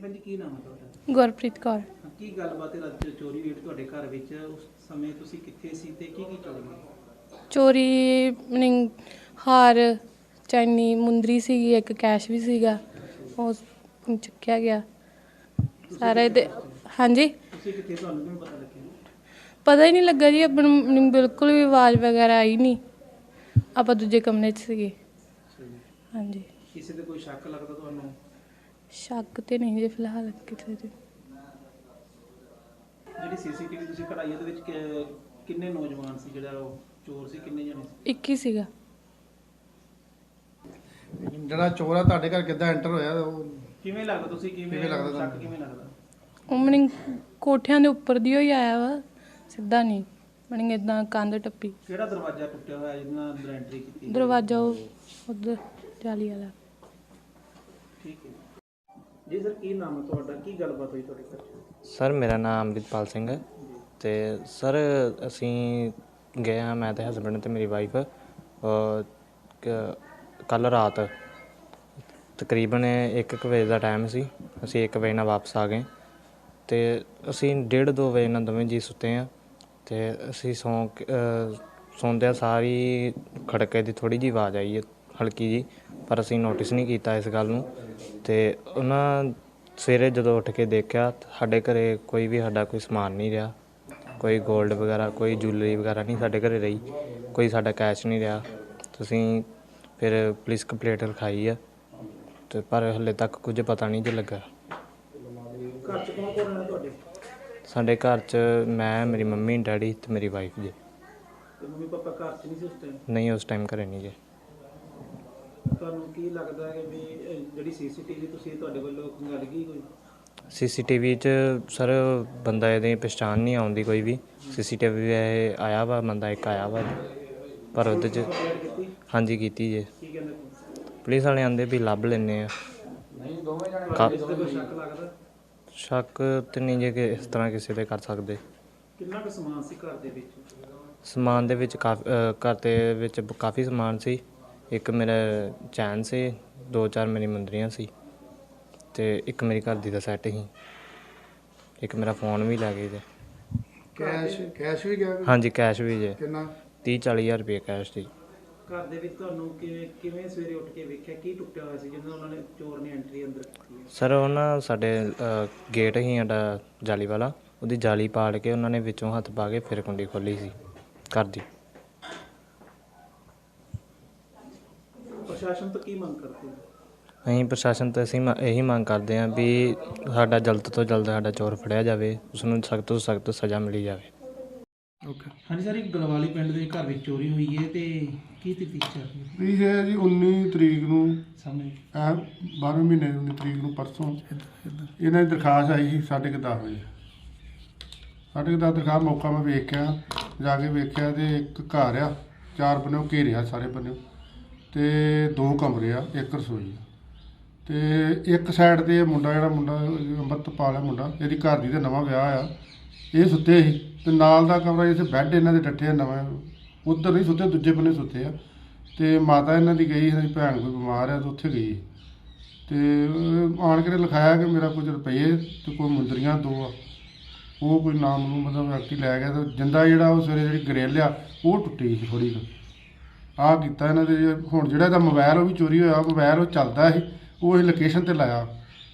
ਹਾਂਜੀ ਭੈਣ ਜੀ ਕੀ ਨਾਮ ਹੈ ਤੁਹਾਡਾ? ਗੁਰਪ੍ਰੀਤ ਕੌਰ। ਕੀ ਗੱਲਬਾਤ ਹੈ ਅੱਜ ਚੋਰੀ ਹੋਈ ਤੁਹਾਡੇ ਘਰ ਵਿੱਚ? ਉਸ ਸਮੇਂ ਤੁਸੀਂ ਕਿੱਥੇ ਸੀ ਤੇ ਕੀ ਕੀ ਚੋਰੀ ਹੋਈ? ਚੋਰੀ ਮੀਨਿੰਗ ਹਾਰ ਚੈਨੀ ਮੁੰਦਰੀ ਸੀਗੀ ਇੱਕ ਕੈਸ਼ ਵੀ ਸੀਗਾ ਉਹ ਚੁੱਕਿਆ ਗਿਆ। ਸਾਰੇ ਦੇ ਹਾਂਜੀ? ਤੁਸੀਂ ਕਿੱਥੇ? ਤੁਹਾਨੂੰ ਕਿਵੇਂ ਪਤਾ ਲੱਗਿਆ? ਪਤਾ ਹੀ ਨਹੀਂ ਲੱਗਾ ਜੀ ਆਪਾਂ ਨੂੰ ਮੈਨੂੰ ਬਿਲਕੁਲ ਵੀ ਆਵਾਜ਼ ਵਗੈਰਾ ਆਈ ਨਹੀਂ। ਆਪਾਂ ਦੂਜੇ ਕਮਰੇ 'ਚ ਸੀਗੇ। ਹਾਂਜੀ। ਕਿਸੇ ਤੇ ਕੋਈ ਸ਼ੱਕ ਲੱਗਦਾ ਤੁਹਾਨੂੰ? ਸ਼ੱਕ ਤੇ ਨਹੀਂ ਜੀ ਫਿਲਹਾਲ ਕਿਤੇ ਤੇ। ਜਿਹੜੀ ਸੀਸੀਟੀਵੀ ਤੁਸੀਂ ਕਢਾਈ ਉਹਦੇ ਵਿੱਚ ਕਿ- ਕਿੰਨੇ ਨੌਜਵਾਨ ਸੀ? ਜਿਹੜਾ ਉਹ ਚੋਰ ਸੀ ਕਿੰਨੇ ਜਣੇ ਸੀ? ਇੱਕ ਹੀ ਸੀਗਾ। ਜਿਹੜਾ ਚੋਰ ਆ ਤੁਹਾਡੇ ਘਰ ਕਿੱਦਾਂ ਐਂਟਰ ਹੋਇਆ? ਉਹ ਕਿਵੇਂ ਲੱਗਦਾ ਤੁਸੀਂ? ਕਿਵੇਂ ਕਿਵੇਂ ਲੱਗਦਾ ਸ਼ੱਕ ਤੁਹਾਨੂੰ? ਕਿਵੇਂ ਲੱਗਦਾ? ਉਹ ਮੀਨਿੰਗ ਕੋਠਿਆਂ ਦੇ ਉੱਪਰ ਦੀ ਹੀ ਆਇਆ ਵਾ ਸਿੱਧਾ ਨਹੀਂ ਮੀਨਿੰਗ ਇਦਾਂ ਕੰਧ ਟੱਪੀ। ਕਿਹੜਾ ਦਰਵਾਜ਼ਾ ਟੁੱਟਿਆ ਹੋਇਆ ਜਿਹਦੇ ਨਾਲ ਅੰਦਰ ਐਂਟਰੀ ਕੀਤੀ ਦਰਵਾਜ਼ਾ ਉਹ ਉਧਰ ਜਾਲੀ ਵਾਲਾ। ਠੀਕ ਹੈ। ਜੀ ਸਰ ਕੀ ਨਾਮ ਹੈ ਤੁਹਾਡਾ? ਕੀ ਗੱਲਬਾਤ ਹੋਈ ਤੁਹਾਡੇ ਘਰ ਸਰ ਮੇਰਾ ਨਾਮ ਅੰਮ੍ਰਿਤਪਾਲ ਸਿੰਘ ਹੈ ਤੇ ਸਰ ਅਸੀਂ ਗਏ ਹਾਂ ਮੈਂ ਤੇ ਹਸਬੰਡ ਤੇ ਮੇਰੀ ਵਾਈਫ ਕੱਲ ਰਾਤ ਤਕਰੀਬਨ 1 ਵਜੇ ਦਾ ਟਾਈਮ ਸੀ। ਅਸੀਂ 1 ਵਜੇ ਨਾਲ ਵਾਪਸ ਆ ਗਏ ਤੇ ਅਸੀਂ 1:30 2 ਵਜੇ ਨਾਲ ਦੋਵੇਂ ਜੀ ਸੁੱਤੇ ਆ ਤੇ ਅਸੀਂ ਸੌਂ ਸੌਂਦਿਆਂ ਸਾਰੀ ਖੜਕੇ ਦੀ ਥੋੜੀ ਜੀ ਆਵਾਜ਼ ਆਈ ਹੈ। ਹਲਕੀ ਜੀ ਪਰ ਅਸੀਂ ਨੋਟਿਸ ਨਹੀਂ ਕੀਤਾ ਇਸ ਗੱਲ ਨੂੰ। ਤੇ ਉਹਨਾਂ ਸਵੇਰੇ ਜਦੋਂ ਉੱਠ ਕੇ ਦੇਖਿਆ ਸਾਡੇ ਘਰੇ ਕੋਈ ਵੀ ਸਾਡਾ ਕੋਈ ਸਮਾਨ ਨਹੀਂ ਰਿਹਾ। ਕੋਈ 골ਡ ਵਗੈਰਾ ਕੋਈ ਜੁਐਲਰੀ ਵਗੈਰਾ ਨਹੀਂ ਸਾਡੇ ਘਰੇ ਰਹੀ। ਕੋਈ ਸਾਡਾ ਕੈਸ਼ ਨਹੀਂ ਰਿਹਾ। ਤੁਸੀਂ ਫਿਰ ਪੁਲਿਸ ਕੰਪਲੇਂਟ ਲਿਖਾਈ ਆ। ਤੇ ਪਰ ਹਲੇ ਤੱਕ ਕੁਝ ਪਤਾ ਨਹੀਂ ਜੇ ਲੱਗਾ। ਘਰ ਚ ਕੌਣ ਕੌਣ ਰਹਿੰਦਾ ਤੁਹਾਡੇ? ਸਾਡੇ ਘਰ 'ਚ ਮੈਂ ਮੇਰੀ ਮੰਮੀ ਡੈਡੀ ਤੇ ਮੇਰੀ ਵਾਈਫ ਜੀ। ਤੇ ਮੰਮੀ ਪਾਪਾ ਘਰ ਚ ਨਹੀਂ ਸੀ ਉਸ ਟਾਈਮ ਨਹੀਂ ਉਸ ਟਾਈਮ ਘਰੇ ਨਹੀਂ ਜੀ ਤੁਹਾਨੂੰ ਕੀ ਲੱਗਦਾ ਹੈ ਕਿ ਵੀ ਇਹ ਜਿਹੜੀ ਸੀਸੀਟੀਵੀ ਤੁਸੀਂ ਤੁਹਾਡੇ ਵੱਲੋਂ ਖੰਗਾਲ ਗਈ ਕੋਈ? ਸੀਸੀਟੀਵੀ 'ਚ ਸਰ ਬੰਦਾ ਇਹਦੀ ਪਛਾਣ ਨਹੀਂ ਆਉਂਦੀ ਕੋਈ ਵੀ। ਸੀਸੀਟੀਵੀ ਇਹ ਆਇਆ ਵਾ ਬੰਦਾ ਇੱਕ ਆਇਆ ਵਾ ਪਰ ਉਹਦੇ 'ਚ ਕੰਪਲੇਂਟ ਕੀਤੀ? ਹਾਂਜੀ ਕੀਤੀ ਜੇ। ਕੀ ਕਹਿੰਦੇ ਪੁਲਿਸ ਵਾਲੇ ਆਂਦੇ ਵੀ ਲੱਭ ਲੈਨੇ ਆ। ਕਾ- ਇਸ ਤੇ ਕੋਈ ਸ਼ੱਕ ਲੱਗਦਾ? ਸ਼ੱਕ ਤੇ ਨਹੀਂ ਜੇ ਕਿ ਇਸ ਤਰ੍ਹਾਂ ਕਿਸੇ ਤੇ ਕਰ ਸਕਦੇ। ਕਿੰਨਾ ਕੁ ਸਮਾਨ ਸੀ ਘਰ ਦੇ ਵਿੱਚ? ਸਮਾਨ ਦੇ ਵਿੱਚ ਕਾਫੀ ਘਰ ਦੇ ਵਿੱਚ ਬ- ਕਾਫੀ ਸਮਾਨ ਸੀ। ਇੱਕ ਮੇਰਾ ਚੈਨ ਸੀ ਦੋ ਚਾਰ ਮੇਰੀ ਮੁੰਦਰੀਆਂ ਸੀ ਤੇ ਇੱਕ ਮੇਰੀ ਘਰ ਦੀ ਦਾ ਸੈੱਟ ਸੀ। ਇੱਕ ਮੇਰਾ ਫੋਨ ਵੀ ਲੈ ਗਏ ਜੇ। ਕੈਸ਼ ਕੈਸ਼ ਵੀ ਗਿਆ ਹਾਂਜੀ ਕੈਸ਼ ਵੀ ਜੇ। ਕਿੰਨਾ? 30 40000 ਰੁਪਏ ਕੈਸ਼ ਸੀ। ਘਰ ਦੇ ਵਿੱਚ ਤੁਹਾਨੂੰ ਕਿਵੇਂ ਕਿਵੇਂ ਸਵੇਰੇ ਉੱਠ ਕੇ ਵੇਖਿਆ? ਕੀ ਟੁੱਟਿਆ ਹੋਇਆ ਸੀ ਜਦੋਂ ਉਹਨਾਂ ਨੇ ਚੋਰ ਨੇ ਐਂਟਰੀ ਅੰਦਰ ਕੀਤੀ ਹੈ? ਸਰ ਉਹ ਨਾ ਸਾਡੇ ਅ, ਗੇਟ ਹੀ ਸਾਡਾ ਜਾਲੀ ਵਾਲਾ। ਉਹਦੀ ਜਾਲੀ ਪਾੜ ਕੇ ਉਹਨਾਂ ਨੇ ਵਿੱਚੋਂ ਹੱਥ ਪਾ ਕੇ ਫਿਰ ਕੁੰਡੀ ਖੋਲੀ ਸੀ ਘਰ ਦੀ। ਪ੍ਰਸ਼ਾਸਨ ਤੋਂ ਕੀ ਮੰਗ ਕਰਦੇ ਹੋ? ਅਸੀਂ ਪ੍ਰਸ਼ਾਸਨ ਤੋਂ ਅਸੀਂ ਮ- ਇਹੀ ਮੰਗ ਕਰਦੇ ਹਾਂ ਵੀ ਸਾਡਾ ਜਲਦ ਤੋਂ ਜਲਦ ਸਾਡਾ ਚੋਰ ਫੜਿਆ ਜਾਵੇ ਉਸ ਨੂੰ ਸਖਤ ਤੋਂ ਸਖਤ ਸਜ਼ਾ ਮਿਲੀ ਜਾਵੇ। ਓਕੇ। ਹਾਂਜੀ ਸਰ ਇੱਕ ਗਲਵਾਲੀ ਪਿੰਡ ਦੇ ਘਰ ਵਿੱਚ ਚੋਰੀ ਹੋਈ ਹੈ ਤੇ ਕੀ ਤਫਤੀਸ਼ ਚੱਲ ਰਹੀ ਹੈ? ਇਹ ਹੈ ਜੀ 19 ਤਰੀਕ ਨੂੰ ਸਾਹਮਣੇ। ਐ 12ਵੇਂ ਮਹੀਨੇ ਦੀ 19 ਤਰੀਕ ਨੂੰ ਪਰਸੋਂ। ਇਹਨਾਂ ਦੀ ਦਰਖਾਸਤ ਆਈ ਸੀ ਸਾਢੇ ਕੁ ਦਸ ਵਜੇ। ਸਾਢੇ ਕੁ ਦਸ ਦਰਖਾਸਤ ਮੌਕਾ ਮੈਂ ਵੇਖਿਆ ਜਾ ਕੇ ਵੇਖਿਆ ਤੇ ਇੱਕ ਘਰ ਆ ਚਾਰ ਬੰਨਿਓ ਘੇਰਿਆ ਸਾਰੇ ਬੰਨਿਓ ਤੇ ਦੋ ਕਮਰੇ ਆ, ਇੱਕ ਰਸੋਈ ਆ। ਤੇ ਇੱਕ ਸਾਈਡ ਤੇ ਇਹ ਮੁੰਡਾ ਜਿਹੜਾ ਮੁੰਡਾ ਅੰਮ੍ਰਿਤਪਾਲ ਆ ਮੁੰਡਾ, ਇਹਦੀ ਘਰ ਦੀ ਤੇ ਨਵਾਂ ਵਿਆਹ ਆ। ਇਹ ਸੁੱਤੇ ਸੀ ਤੇ ਨਾਲ ਦਾ ਕਮਰਾ ਜਿੱਥੇ ਬੈੱਡ ਇਹਨਾਂ ਦੇ ਡੱਠੇ ਆ ਨਵੇਂ, ਉੱਧਰ ਨਹੀਂ ਸੁੱਤੇ, ਦੂਜੇ ਬੰਨੇ ਸੁੱਤੇ ਆ। ਤੇ ਮਾਤਾ ਇਹਨਾਂ ਦੀ ਗਈ, ਇਹਨਾਂ ਦੀ ਭੈਣ ਕੋਈ ਬਿਮਾਰ ਆ ਤੇ ਉੱਥੇ ਗਈ। ਤੇ ਆਣ ਕੇ ਲਿਖਾਇਆ ਕਿ ਮੇਰਾ ਕੁਝ ਰੁਪਏ ਤੇ ਕੋਈ ਮੁੰਦਰੀਆਂ ਦੋ ਆ। ਉਹ ਕੋਈ ਨਾਮ ਨੂੰ ਮਤਲਬ ਵਿਅਕਤੀ ਲੈ ਗਿਆ ਤੇ ਜਿੰਦਾ ਜਿਹੜਾ ਉਹ ਸਵੇਰੇ ਜਿਹੜੀ ਗਰੇਲ ਆ, ਉਹ ਟੁੱਟੀ ਸੀ ਥੋੜੀ ਕੁ। ਆ ਕੀਤਾ ਇਹਨਾਂ ਦੇ, ਹੁਣ ਜਿਹੜਾ ਇਹਦਾ ਮੋਬਾਈਲ ਉਹ ਵੀ ਚੋਰੀ ਹੋਇਆ ਮੋਬਾਈਲ ਉਹ ਚੱਲਦਾ ਸੀ, ਉਹ ਇਹ ਲੋਕੇਸ਼ਨ ਤੇ ਲਾਇਆ।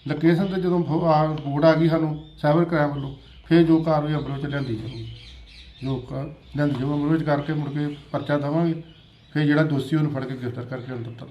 ਲੋਕੇਸ਼ਨ ਤੇ ਜਦੋਂ ਫੋ- ਆ ਰਿਪੋਰਟ ਆ ਗਈ ਸਾਨੂੰ ਸਾਈਬਰ ਕ੍ਰਾਈਮ ਵੱਲੋਂ, ਫਿਰ ਜੋ ਕਾਰਵਾਈ ਅਮਲ ਚ ਲਿਆਂਦੀ ਜਾਊਗੀ। ਜੋ ਕਰ ਲਿਆਂਦੀ ਜਾਊ, ਅਮਲ ਵਿੱਚ ਕਰਕੇ ਮੁੜ ਕੇ ਪਰਚਾ ਦੇਵਾਂਗੇ, ਫਿਰ ਜਿਹੜਾ ਦੋਸ਼ੀ ਉਹਨੂੰ ਫੜ ਕੇ ਗ੍ਰਿਫਤਾਰ ਕਰਕੇ ਅੰਦਰ ਤੱਕ